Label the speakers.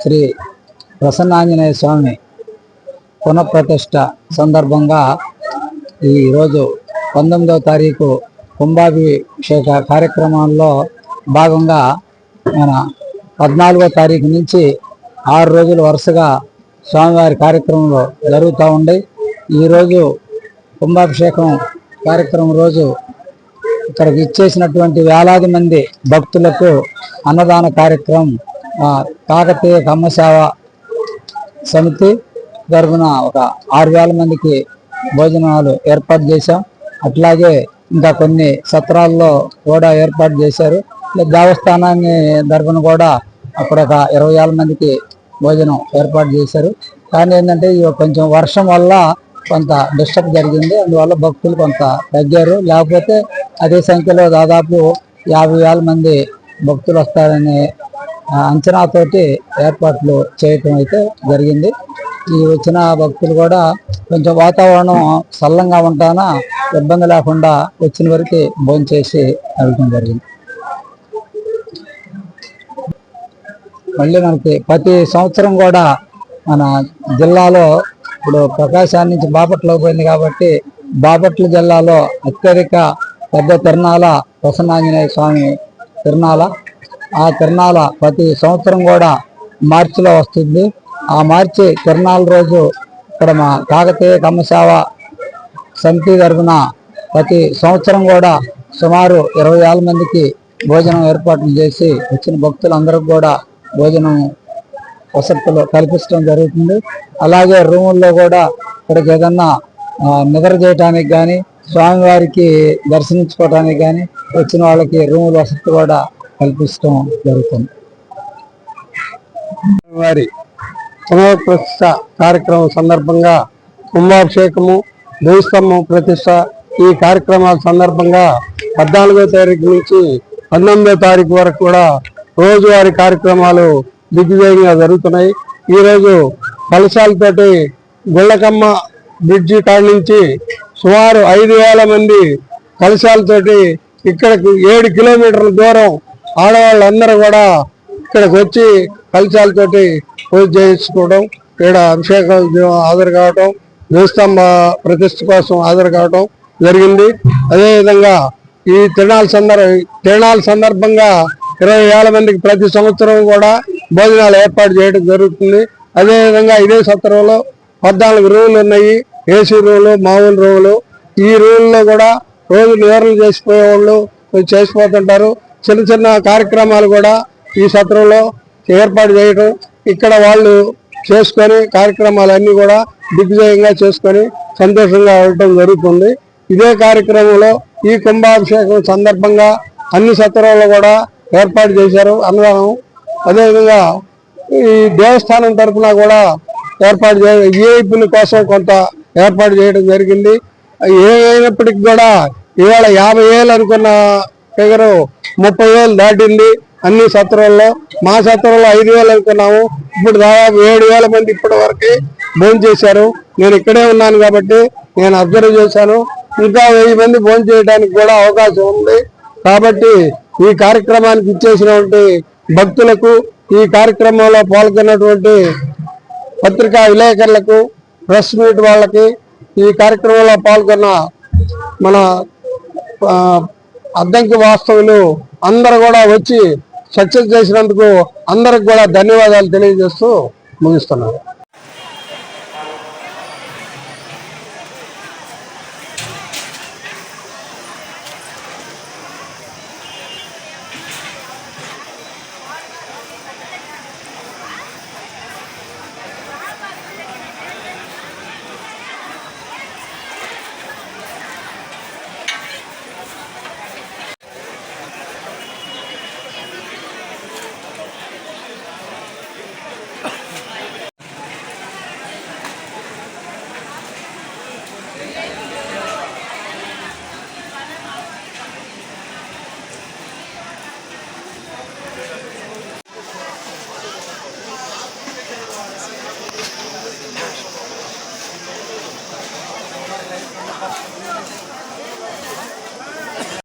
Speaker 1: శ్రీ ప్రసన్నాంజనేయ స్వామి పునఃప్రతిష్ట సందర్భంగా ఈరోజు పంతొమ్మిదవ తారీఖు కుంభాభిషేక కార్యక్రమాల్లో భాగంగా మన పద్నాలుగో తారీఖు నుంచి ఆరు రోజులు వరుసగా స్వామివారి కార్యక్రమంలో జరుగుతూ ఉండి ఈరోజు కుంభాభిషేకం కార్యక్రమం రోజు ఇక్కడికి ఇచ్చేసినటువంటి వేలాది మంది భక్తులకు అన్నదాన కార్యక్రమం కాకతీయ కమ్మసేవ సమితి తరఫున ఒక ఆరు వేల మందికి భోజనాలు ఏర్పాటు చేశాం. అట్లాగే ఇంకా కొన్ని సత్రాల్లో కూడా ఏర్పాటు చేశారు. దేవస్థానాన్ని తరఫున కూడా అక్కడ ఒక ఇరవై వేల మందికి భోజనం ఏర్పాటు చేశారు. కానీ ఏంటంటే ఈ కొంచెం వర్షం వల్ల కొంత డిస్టర్బ్ జరిగింది. అందువల్ల భక్తులు కొంత తగ్గారు. లేకపోతే అదే సంఖ్యలో దాదాపు యాభై వేల మంది భక్తులు వస్తారని అంచనాతోటి ఏర్పాట్లు చేయటం అయితే జరిగింది. ఈ వచ్చిన భక్తులు కూడా కొంచెం వాతావరణం చల్లంగా ఉంటానా ఇబ్బంది లేకుండా వచ్చిన వరకు భోంచేసి వెళ్ళటం జరిగింది. మళ్ళీ మనకి ప్రతి సంవత్సరం కూడా మన జిల్లాలో ఇప్పుడు ప్రకాశాన్ని నుంచి బాపట్ల పోయింది కాబట్టి బాపట్ల జిల్లాలో అత్యధిక పెద్ద తిరునాల ప్రసన్నాంజనేయ స్వామి తిరునాల ఆ తిరణాల ప్రతి సంవత్సరం కూడా మార్చిలో వస్తుంది. ఆ మార్చి తిరణాల రోజు ఇక్కడ మా కాకతీయ కమ్మసేవ సమితి తరఫున ప్రతి సంవత్సరం కూడా సుమారు ఇరవై వేల మందికి భోజనం ఏర్పాట్లు చేసి వచ్చిన భక్తులందరికీ కూడా భోజనం వసతులు కల్పించడం జరుగుతుంది. అలాగే రూముల్లో కూడా ఇక్కడికి ఏదన్నా నిద్ర చేయడానికి కానీ స్వామివారికి దర్శించుకోవడానికి కానీ వచ్చిన వాళ్ళకి రూముల వసతి కూడా కల్పించడం జరుగుతుంది.
Speaker 2: వారి పునఃప్రతిష్ఠ కార్యక్రమం సందర్భంగా కుంభాభిషేకము దేవస్తంభం ప్రతిష్ట ఈ కార్యక్రమాల సందర్భంగా పద్నాలుగో తారీఖు నుంచి పంతొమ్మిదో తారీఖు వరకు కూడా రోజువారీ కార్యక్రమాలు దిగ్విజయంగా జరుగుతున్నాయి. ఈరోజు కలశాలతోటి గుళ్ళకమ్మ బ్రిడ్జి కాడ నుంచి సుమారు ఐదు వేల మంది కలశాలతోటి ఇక్కడికి ఏడు కిలోమీటర్ల దూరం ఆడవాళ్ళందరూ కూడా ఇక్కడికి వచ్చి కలశాలతోటి పూజ చేయించుకోవడం ఇక్కడ అభిషేకం హాజరు కావటం దేవస్తంభ ప్రతిష్ఠ కోసం హాజరు కావటం జరిగింది. అదేవిధంగా ఈ తిరణాల సందర్భ తిరణాల సందర్భంగా ఇరవై వేల మందికి ప్రతి సంవత్సరం కూడా భోజనాలు ఏర్పాటు చేయడం జరుగుతుంది. అదేవిధంగా ఇదే సత్రంలో పద్నాలుగు రూములు ఉన్నాయి. ఏసీ రూములు మామూలు రూములు. ఈ రూముల్లో కూడా రోజు నివారణ చేసిపోయే వాళ్ళు చేసిపోతుంటారు. చిన్న చిన్న కార్యక్రమాలు కూడా ఈ సత్రంలో ఏర్పాటు చేయడం ఇక్కడ వాళ్ళు చేసుకొని కార్యక్రమాలన్నీ కూడా దిగ్విజయంగా చేసుకొని సంతోషంగా ఉండటం జరుగుతుంది. ఇదే కార్యక్రమంలో ఈ కుంభాభిషేకం సందర్భంగా అన్ని సత్రాల్లో కూడా ఏర్పాటు చేశారు. అన్నదానం అదేవిధంగా ఈ దేవస్థానం తరఫున కూడా ఏర్పాటు చే ఏఐపీల కోసం కొంత ఏర్పాటు చేయడం జరిగింది. ఏ అయినప్పటికీ కూడా ఇవాళ యాభై ఏళ్ళు అనుకున్న ఫిగర్ ముప్పై వేలు దాటింది అన్ని సత్రాల్లో మా సత్రంలో ఐదు వేలు అనుకున్నాము. ఇప్పుడు దాదాపు ఏడు వేల మంది ఇప్పటి వరకు భోజనం చేశారు. నేను ఇక్కడే ఉన్నాను కాబట్టి నేను అబ్జర్వ్ చేశాను. ఇంకా వెయ్యి మంది భోజనం చేయడానికి కూడా అవకాశం ఉంది. కాబట్టి ఈ కార్యక్రమానికి ఇచ్చేసినటువంటి భక్తులకు ఈ కార్యక్రమంలో పాల్గొన్నటువంటి పత్రికా విలేకరులకు ప్రెస్ మీట్ వాళ్ళకి ఈ కార్యక్రమంలో పాల్గొన్న మన అద్దంకి వాస్తవులు అందరు కూడా వచ్చి సక్సెస్ చేసినందుకు అందరికి కూడా ధన్యవాదాలు తెలియజేస్తూ ముగిస్తున్నారు